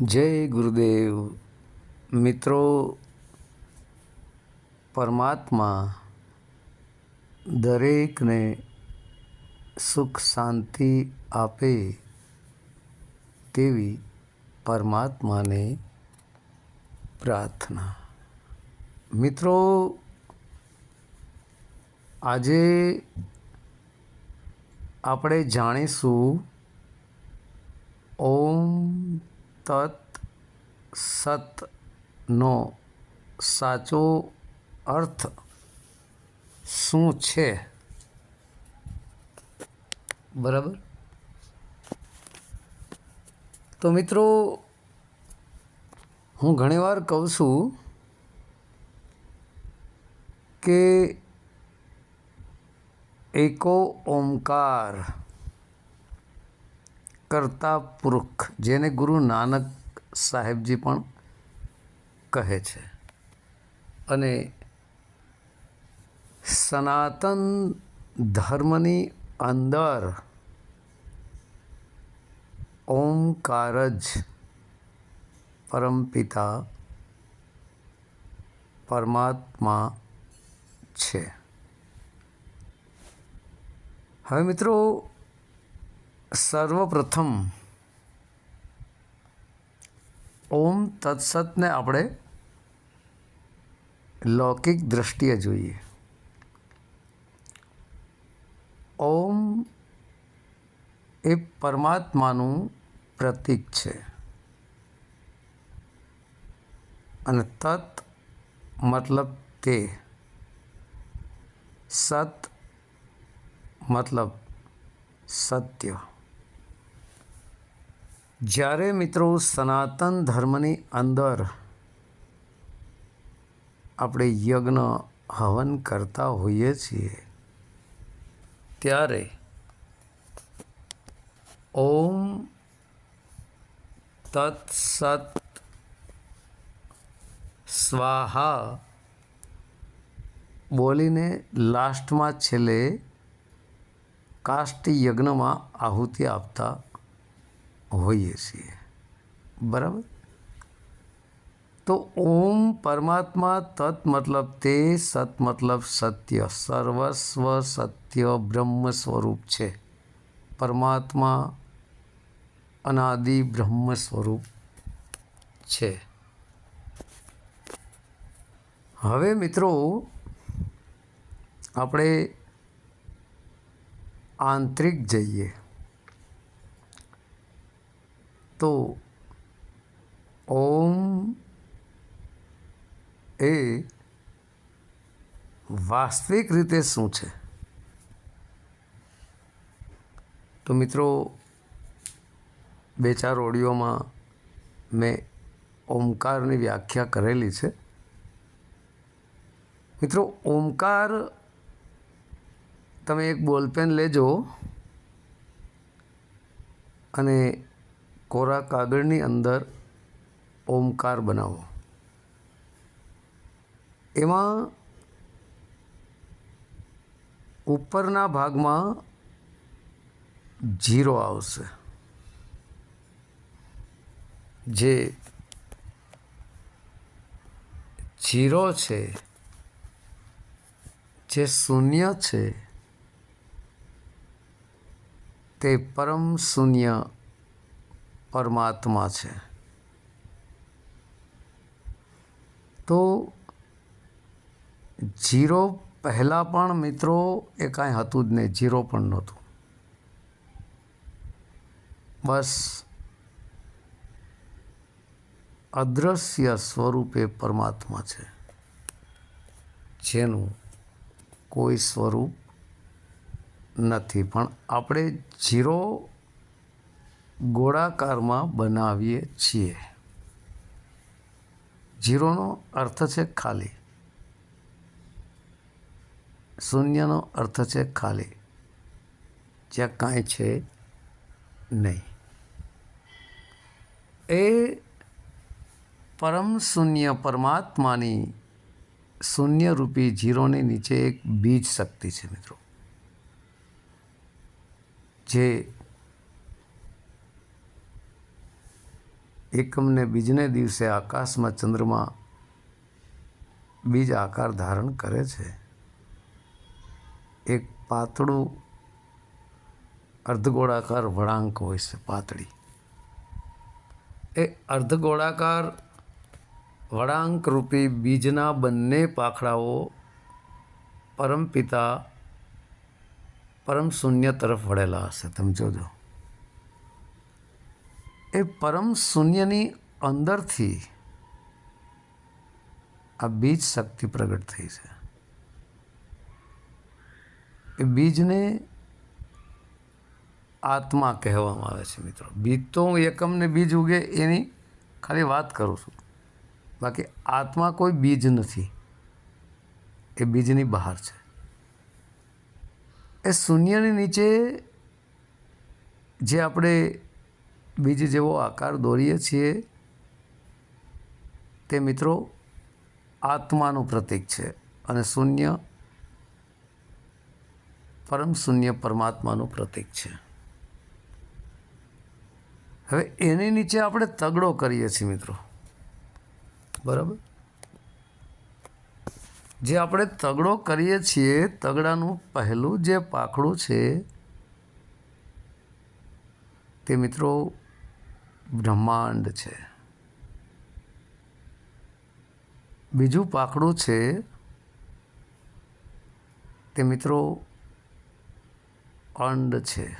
જય ગુરુદેવ. મિત્રો, પરમાત્મા દરેકને સુખ શાંતિ આપે તેવી પરમાત્માને પ્રાર્થના. મિત્રો, આજે આપણે જાણીશું ઓમ તત સતનો સાચો અર્થ શું છે? બરાબર? તો મિત્રો, હું ઘણીવાર કહું છું કે એકો ઓમકાર કરતા પુરુખ, જેને ગુરુ નાનક સાહેબજી પણ કહે છે. અને સનાતન ધર્મની અંદર ઓમકાર જ પરમપિતા પરમાત્મા છે. હવે મિત્રો સર્વપ્રથમ ઓમ તત્સતને આપણે લૌકિક દ્રષ્ટિએ જોઈએ. ઓમ એ પરમાત્માનું પ્રતીક છે. અને તત મતલબ તે સત મતલબ સત્ય. જ્યારે મિત્રો સનાતન ધર્મની અંદર આપણે યજ્ઞ હવન કરતા હોઈએ છીએ, ત્યારે ઓમ તત્સત સ્વાહા બોલીને લાસ્ટમાં છેલ્લે કાષ્ટ યજ્ઞમાં આહુતિ આપતા હોઈએ છીએ. બરાબર? તો ઓમ પરમાત્મા તત મતલબ તે, સત મતલબ સત્ય. સર્વસ્વ સત્ય બ્રહ્મ સ્વરૂપ છે. પરમાત્મા અનાદિ બ્રહ્મ સ્વરૂપ છે. હવે મિત્રો, આપણે આંતરિક જઈએ. તો ઓમ એ વાસ્તવિક રીતે શું છે? તો મિત્રો બે ચાર ઓડિયોમાં મેં ઓમકારની વ્યાખ્યા કરેલી છે. મિત્રો, ઓમકાર તમે એક બોલપેન લેજો અને કોરા કાગળની અંદર ઓમકાર બનાવો. એમાં ઉપરના ભાગમાં જીરો આવશે. જે જીરો છે, જે શૂન્ય છે, તે પરમ શૂન્ય પરમાત્મા છે. તો જીરો પહેલાં પણ મિત્રો એ કાંઈ હતું જ નહીં જીરો પણ નહોતું. બસ અદ્રશ્ય સ્વરૂપે પરમાત્મા છે. જેનું કોઈ સ્વરૂપ નથી. પણ આપણે જીરો ગોળાકારમાં બનાવીએ છીએ. જીરોનો અર્થ છે ખાલી. શૂન્યનો અર્થ છે ખાલી. જ્યાં કાંઈ છે નહીં. એ પરમ શૂન્ય પરમાત્માની શૂન્યરૂપી જીરોની નીચે એક બીજ શક્તિ છે મિત્રો. જે એકમને બીજને દિવસે આકાશમાં ચંદ્રમાં બીજ આકાર ધારણ કરે છે. એક પાતળું અર્ધગોળાકાર વળાંક હોય છે, પાતળી. એ અર્ધગોળાકાર વળાંક રૂપી બીજના બંને પાખડાઓ પરમપિતા પરમ શૂન્ય તરફ વળેલા હશે. તમે જોજો. એ પરમ શૂન્યની અંદરથી આ બીજ શક્તિ પ્રગટ થઈ છે. એ બીજને આત્મા કહેવામાં આવે છે મિત્રો. બીજ તો હું એકમને બીજ ઉગે એની ખાલી વાત કરું છું. બાકી આત્મા કોઈ બીજ નથી. એ બીજની બહાર છે. એ શૂન્યની નીચે જે આપણે બીજ જેવો આકાર દોરીએ છીએ, તે મિત્રો આત્માનું પ્રતીક છે અને શૂન્ય, પરમ શૂન્ય પરમાત્માનું પ્રતીક છે. હવે એની નીચે આપણે તગડો કરીએ છીએ મિત્રો. બરાબર? જે આપણે તગડો કરીએ છીએ, તગડાનું પહેલું જે પાખડું છે, તે મિત્રો બ્રહ્માંડ છે. બીજું પાખડું છે તે મિત્રો અંડ છે.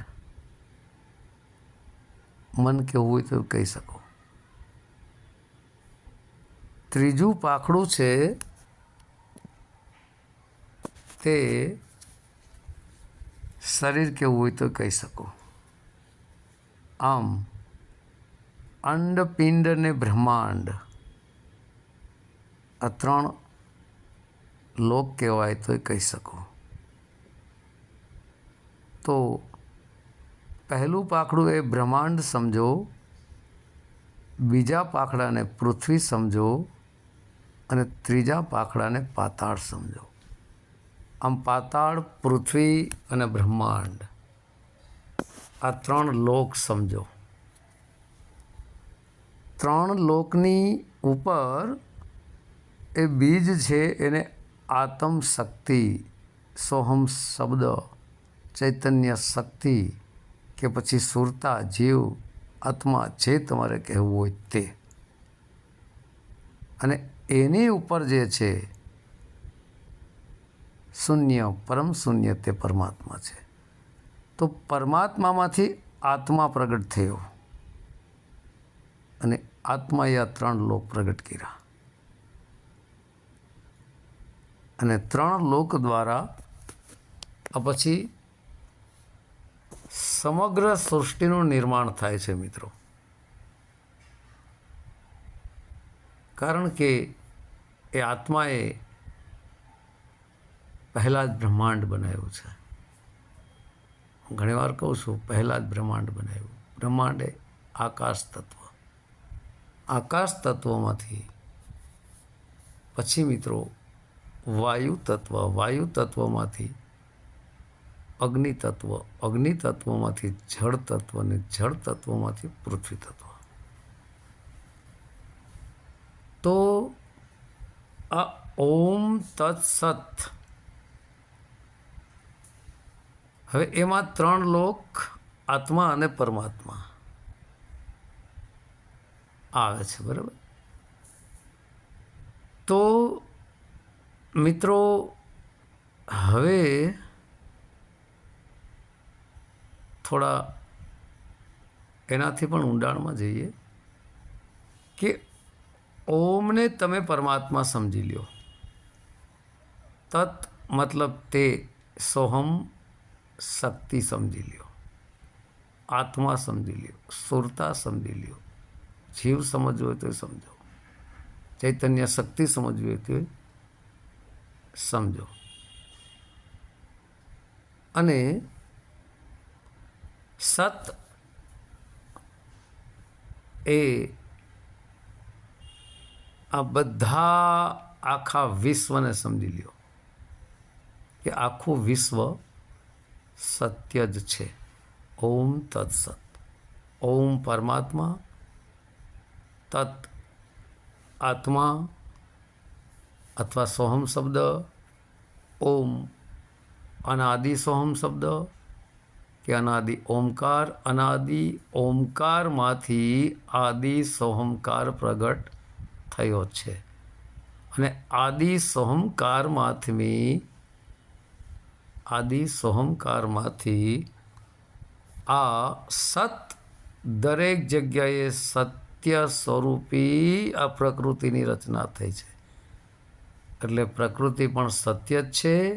મન કેવું હોય તો કહી શકો. ત્રીજું પાખડું છે તે શરીર કેવું હોય તો કહી શકો. આમ અંડ, પિંડ ને બ્રહ્માંડ. આ ત્રણ લોક કહેવાય તો કહી શકો. તો પહેલું પાખડું એ બ્રહ્માંડ સમજો, બીજા પાખડાને પૃથ્વી સમજો, અને ત્રીજા પાખડાને પાતાળ સમજો. આમ પાતાળ, પૃથ્વી અને બ્રહ્માંડ આ ત્રણ લોક સમજો. ત્રણ લોકની ઉપર એ બીજ છે એને આત્મ શક્તિ સોહમ શબ્દ, ચૈતન્ય શક્તિ કે પછી સુરતા જીવ, આત્મા જે તમારે કહેવું હોય તે. અને એની ઉપર જે છે, શૂન્ય, પરમ શૂન્ય તે પરમાત્મા છે. તો પરમાત્મામાંથી આત્મા પ્રગટ થયો. અને આત્માએ આ ત્રણ લોક પ્રગટ કર્યા. અને ત્રણ લોક દ્વારા આ પછી સમગ્ર સૃષ્ટિનું નિર્માણ થાય છે મિત્રો. કારણ કે એ આત્માએ પહેલાં જ બ્રહ્માંડ બનાવ્યું છે. ઘણીવાર કહું છું, પહેલાં જ બ્રહ્માંડ બનાવ્યું. બ્રહ્માંડ એ આકાશ તત્વ આકાશ તત્વમાંથી પછી મિત્રો વાયુ તત્વ વાયુ તત્વમાંથી અગ્નિ તત્વ અગ્નિ તત્વમાંથી જળ તત્વ અને જળ તત્વમાંથી પૃથ્વી તત્વ તો આ ઓમ તત્સત. હવે એમાં ત્રણ લોક આત્મા અને પરમાત્મા. આવે છે, બરાબર? તો મિત્રો, હવે થોડા એનાથી પણ ઊંડાણમાં જઈએ કે ઓમને તમે પરમાત્મા સમજી લ્યો. તત મતલબ તે સોહમ શક્તિ સમજી લ્યો. આત્મા સમજી લ્યો. સુરતા સમજી લ્યો. જીવ સમજવો હોય તો સમજો. ચૈતન્ય શક્તિ સમજવી હોય તો સમજો. અને સત એ આ બધા આખા વિશ્વને સમજી લ્યો કે આખું વિશ્વ સત્ય જ છે. ઓમ તત્સત. ઓમ પરમાત્મા તત આત્મા અથવા સોહમ શબ્દ, ઓમ અનાદિ સોહમ શબ્દ કે અનાદિ ઓમકાર, અનાદિ ઓમકારમાંથી આદિ સોહમકાર પ્રગટ થયો છે. અને આદિ સોહમકારમાંથી આદિ સોહમકારમાંથી આ સત દરેક જગ્યાએ સત્ય સ્વરૂપી આ પ્રકૃતિની રચના થઈ છે. એટલે પ્રકૃતિ પણ સત્ય જ છે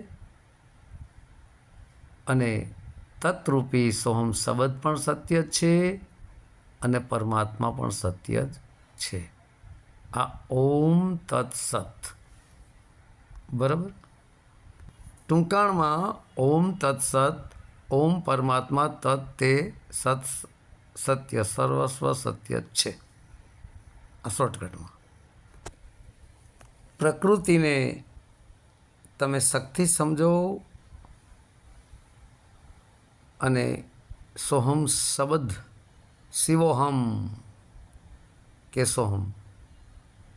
અને તત્રૂપી સોહમ શબ્દ પણ સત્ય જ છે અને પરમાત્મા પણ સત્ય જ છે. આ ઓમ તત્સત. બરાબર? ટૂંકાણમાં ઓમ તત્સત, ઓમ પરમાત્મા તત્ તે સત સત્ય, સર્વસ્વ સત્ય જ છે. આ શોર્ટકટમાં પ્રકૃતિને તમે શક્તિ સમજો અને સોહમ શબ્દ શિવોહમ કે સોહમ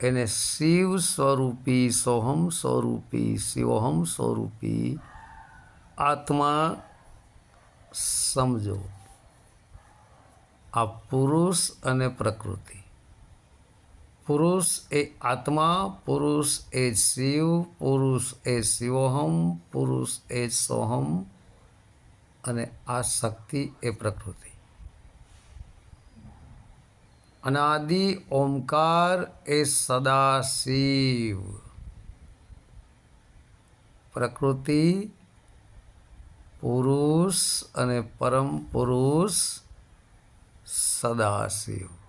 એને શિવ સ્વરૂપી સોહમ સ્વરૂપી શિવોહમ સ્વરૂપી આત્મા સમજો. આ પુરુષ અને પ્રકૃતિ. પુરુષ એ આત્મા, પુરુષ એ શિવ, પુરુષ એ શિવોહમ, પુરુષ એ સોહમ અને આ શક્તિ એ પ્રકૃતિ. અનાદિ ઓમકાર એ સદાશિવ. પ્રકૃતિ, પુરુષ અને પરમ પુરુષ સદાશિવ.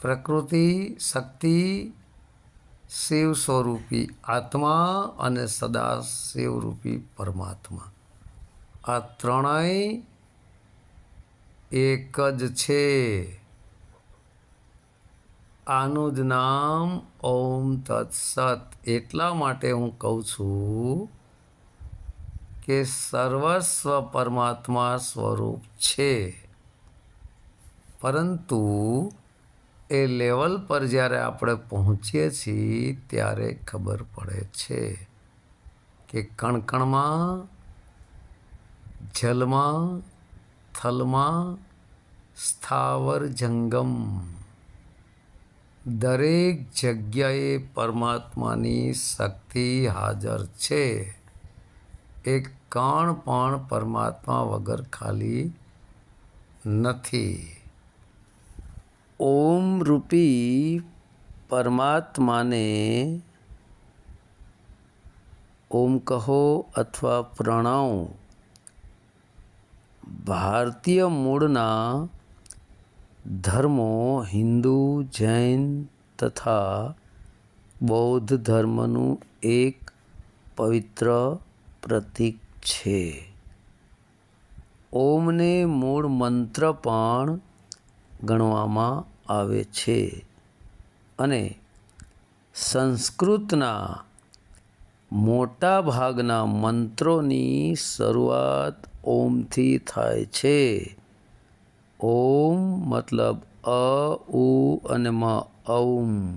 પ્રકૃતિ, શક્તિ શિવ સ્વરૂપી આત્મા અને સદા શિવરૂપી પરમાત્મા. આ ત્રણેય એક જ છે. આનું જ નામ ઓમ તત્સત. એટલા માટે હું કહું છું કે સર્વસ્વ પરમાત્મા સ્વરૂપ છે. પરંતુ એ લેવલ પર જ્યારે આપણે પહોંચીએ છીએ, ત્યારે ખબર પડે છે કે કણકણમાં, જલમાં, થલમાં, સ્થાવર જંગમ. દરેક જગ્યાએ પરમાત્માની શક્તિ હાજર છે. એક કણ પણ પરમાત્મા વગર ખાલી નથી. ઓમ રૂપી પરમાત્માને ઓમ કહો અથવા પ્રણવ ભારતીય મૂળના ધર્મો હિન્દુ, જૈન તથા બૌદ્ધ ધર્મનું એક પવિત્ર પ્રતીક છે. ઓમને મૂળ મંત્ર પણ ગણવામાં આવે છે. અને સંસ્કૃતના મોટા ભાગના મંત્રોની શરૂઆત ઓમથી થાય છે. ઓમ મતલબ અ, ઉ અને મ, ઔમ.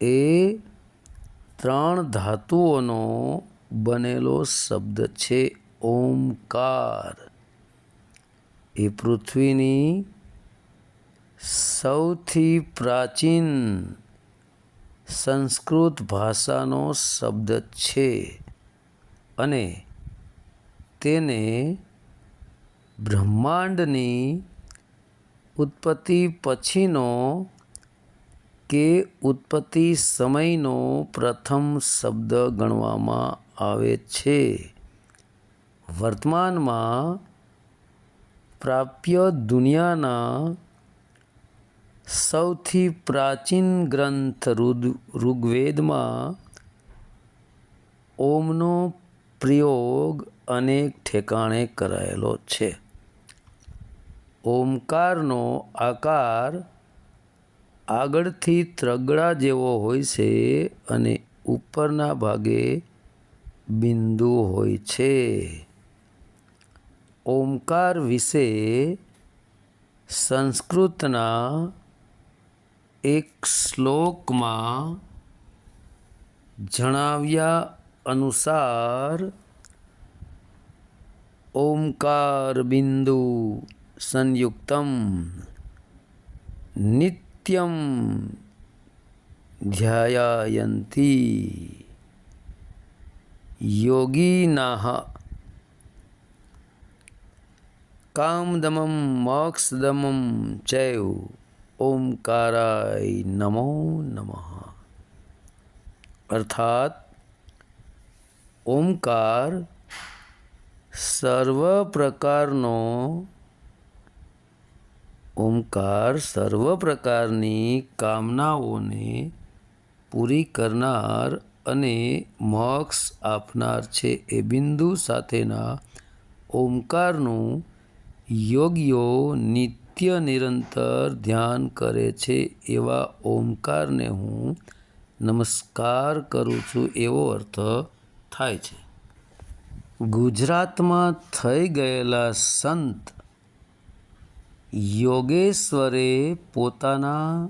એ ત્રણ ધાતુઓનો બનેલો શબ્દ છે, ઓમકાર. એ પૃથ્વીની સૌથી પ્રાચીન સંસ્કૃત ભાષાનો શબ્દ છે અને તેને બ્રહ્માંડની ઉત્પત્તિ પછીનો કે ઉત્પત્તિ સમયનો પ્રથમ શબ્દ ગણવામાં આવે છે. વર્તમાનમાં પ્રાપ્ય દુનિયાના સૌથી પ્રાચીન ગ્રંથ ઋગ્વેદમાં ઓમનો પ્રયોગ અનેક ઠેકાણે કરાયેલો છે. ઓમકારનો આકાર આગળથી ત્રગડા જેવો હોય છે અને ઉપરના ભાગે બિંદુ હોય છે. ઓમકાર વિશે સંસ્કૃતના એક શ્લોકમાં જણાવ્યા અનુસાર ઓમકાર બિંદુ સંયુક્તમ નિત્યમ ધ્યાયંતી યોગીનાહ કામદમમ મોક્ષદમમ ચૈવ. ઓમકારાય નમો નમઃ. અર્થાત, ઓમકાર સર્વ પ્રકારનો, ઓમકાર સર્વ પ્રકારની કામનાઓને પૂરી કરનાર અને મોક્ષ આપનાર છે એ બિંદુ સાથેના ઓમકારનું યોગ્યો નિત્ય નિરંતર ધ્યાન કરે છે એવા ઓમકારને હું નમસ્કાર કરું છું એવો અર્થ થાય છે. ગુજરાતમાં થઈ ગયેલા સંત યોગેશ્વરે પોતાના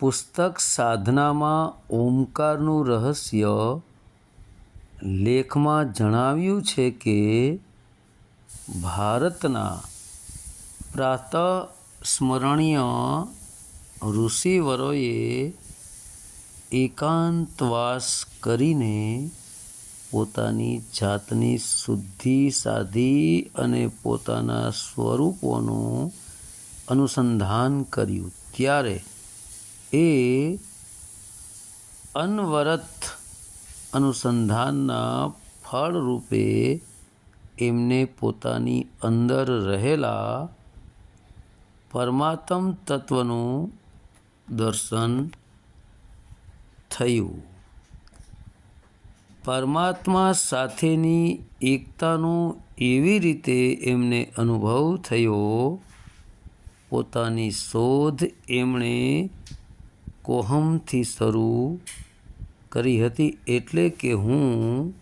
પુસ્તક સાધનામાં ઓમકારનું રહસ્ય લેખમાં જણાવ્યું છે કે ભારતના પ્રાતઃ સ્મરણીય ઋષિવરોએ એકાંતવાસ કરીને પોતાની જાતની શુદ્ધિ, સાધી અને પોતાના સ્વરૂપોનું અનુસંધાન કર્યું. ત્યારે એ અનવરત અનુસંધાનના ફળરૂપે એમને પોતાની અંદર રહેલા પરમાત્મ તત્વનું દર્શન થયું. પરમાત્મા સાથેની એકતાનો એવી રીતે એમને અનુભવ થયો, પોતાની શોધ એમણે કોહમથી શરૂ કરી હતી એટલે કે હું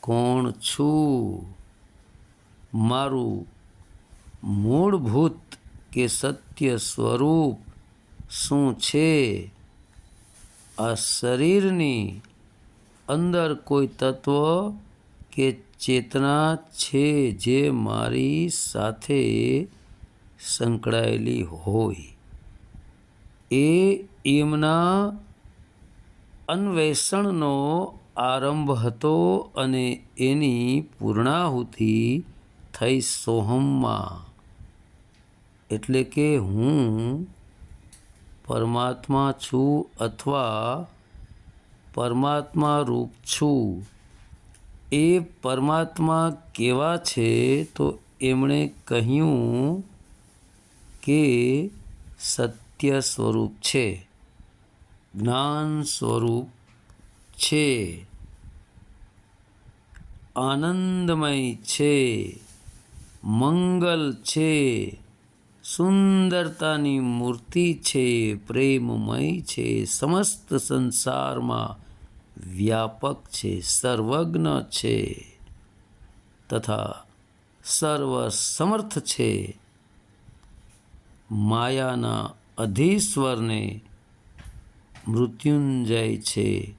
કોણ છું? મારું મૂળભૂત કે સત્ય સ્વરૂપ શું છે? આ શરીરની અંદર કોઈ તત્વ કે ચેતના છે જે મારી સાથે સંકળાયેલી હોય? એ એમના અન્વેષણનો આરંભ હતો અને એની પૂર્ણાહુતિ થઈ સોહમમાં. એટલે કે હું પરમાત્મા છું અથવા પરમાત્મા રૂપ છું. એ પરમાત્મા કેવા છે તો એમણે કહ્યું કે સત્ય સ્વરૂપ છે. જ્ઞાન સ્વરૂપ છે. આનંદમય છે. મંગલ છે. સુંદરતાની મૂર્તિ છે, પ્રેમમય છે, સમસ્ત સંસારમાં વ્યાપક છે, સર્વજ્ઞ છે તથા સર્વસમર્થ છે. માયાના અધીશ્વરને મૃત્યુંજય છે,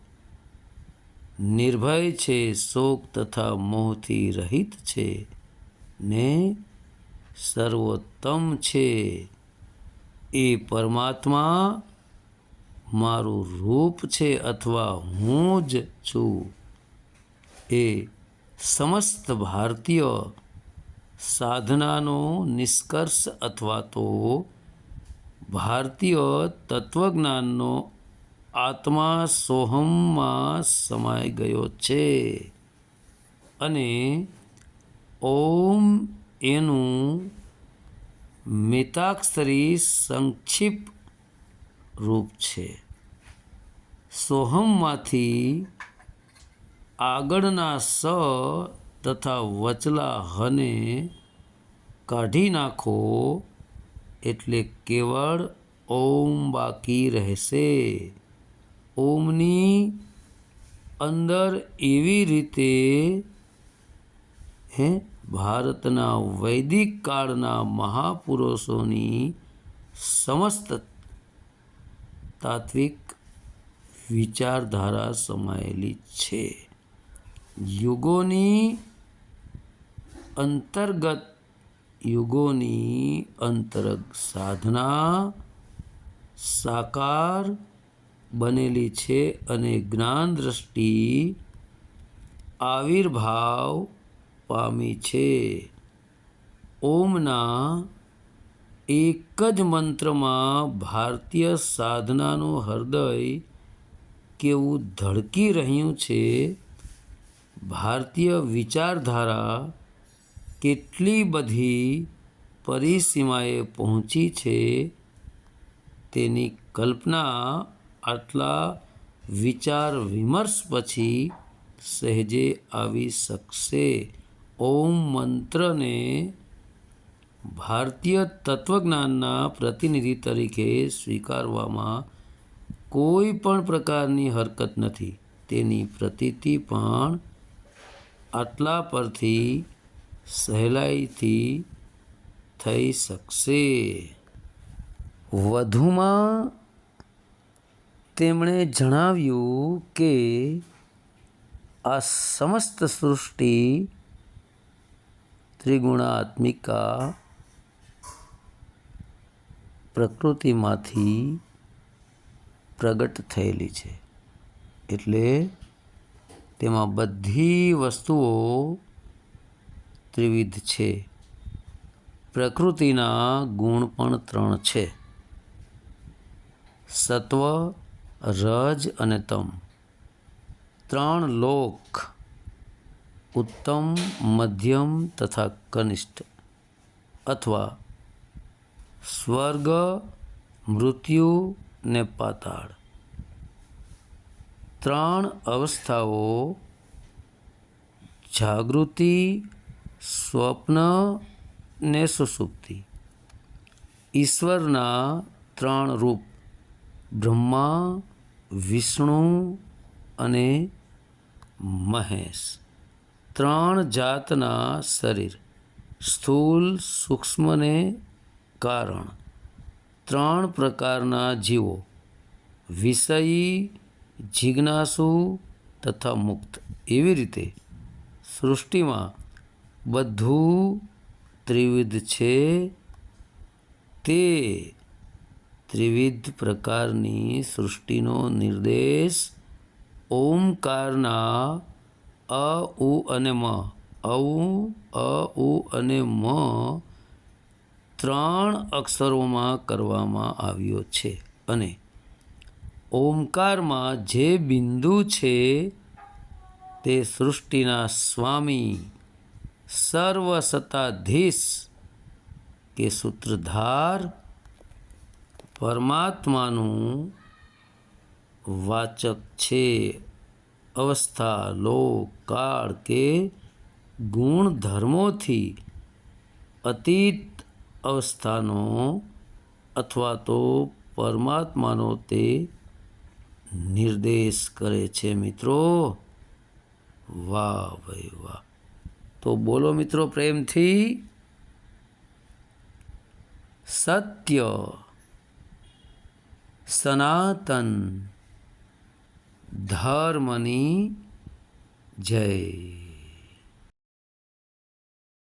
નિર્ભય છે, શોક તથા મોહથી રહિત છે ને સર્વોત્તમ છે. એ પરમાત્મા મારું રૂપ છે અથવા હું જ છું. એ સમસ્ત ભારતીય સાધનાનો નિષ્કર્ષ અથવા તો ભારતીય તત્વજ્ઞાનનો આત્મા સોહમમાં સમાઈ ગયો છે. અને ઓમ એનું મિતાક્ષરી સંક્ષિપ્ત રૂપ છે. સોહમમાંથી આગળના સ તથા વચલા હને કાઢી નાખો એટલે કેવળ ઓમ બાકી રહેશે. ઓમની અંદર એવી રીતે હે ભારતના વૈદિક કાળના મહાપુરુષોની સમસ્ત તાત્વિક વિચારધારા સમાયેલી છે. યુગોની અંતર્ગત યુગોની અંતર્ગ સાધના સાકાર બનેલી છે અને જ્ઞાન દ્રષ્ટિ આવિર્ભાવ પામી છે. ઓમના એક જ મંત્રમાં ભારતીય સાધનાનું હૃદય કેવું ધડકી રહ્યું છે. ભારતીય વિચારધારા કેટલી બધી પરિસીમાએ પહોંચી છે. તેની કલ્પના આટલા વિચાર વિમર્શ પછી સહેજે આવી શકશે. ઓમ મંત્રને ભારતીય તત્વજ્ઞાનના પ્રતિનિધિ તરીકે સ્વીકારવામાં કોઈ પણ પ્રકારની હરકત નથી. તેની પ્રતીતિ પણ આટલા પરથી સહેલાઈથી થઈ શકશે. વધુમાં તેમણે જણાવ્યું કે આ સમસ્ત સૃષ્ટિ ત્રિગુણાત્મિકા પ્રકૃતિમાંથી પ્રગટ થયેલી છે. એટલે તેમાં બધી વસ્તુઓ ત્રિવિધ છે. પ્રકૃતિના ગુણ પણ ત્રણ છે. સત્વ, રજ અને તમ. ત્રણ લોક ઉત્તમ, મધ્યમ તથા કનિષ્ઠ અથવા સ્વર્ગ, મૃત્યુ ને પાતાળ. ત્રણ અવસ્થાઓ. જાગૃતિ, સ્વપ્ન ને સુસુપ્તિ. ઈશ્વરના ત્રણ રૂપ, બ્રહ્મા, વિષ્ણુ અને મહેશ. ત્રણ જાતના શરીર. સ્થૂલ સૂક્ષ્મને કારણ. ત્રણ પ્રકારના જીવો. વિષયી, જિજ્ઞાસુ તથા મુક્ત. એવી રીતે સૃષ્ટિમાં બધું ત્રિવિધ છે. તે ત્રિવિધ પ્રકારની સૃષ્ટિનો નિર્દેશ ઓમકારના અ, ઉ અને મ. ઔ અ, ઉ અને મ ત્રણ અક્ષરોમાં કરવામાં આવ્યો છે અને ઓમકારમાં જે બિંદુ છે તે સૃષ્ટિના સ્વામી, સર્વસત્તાધીશ કે સૂત્રધાર પરમાત્માનું વાચક છે. અવસ્થા, લોક, કાળ કે ગુણધર્મોથી અતીત અવસ્થાનો અથવા તો પરમાત્માનો તે નિર્દેશ કરે છે મિત્રો. વાહ ભાઈ વાહ. તો બોલો મિત્રો પ્રેમથી. સત્ય, સનાતન. ધર્મની જય.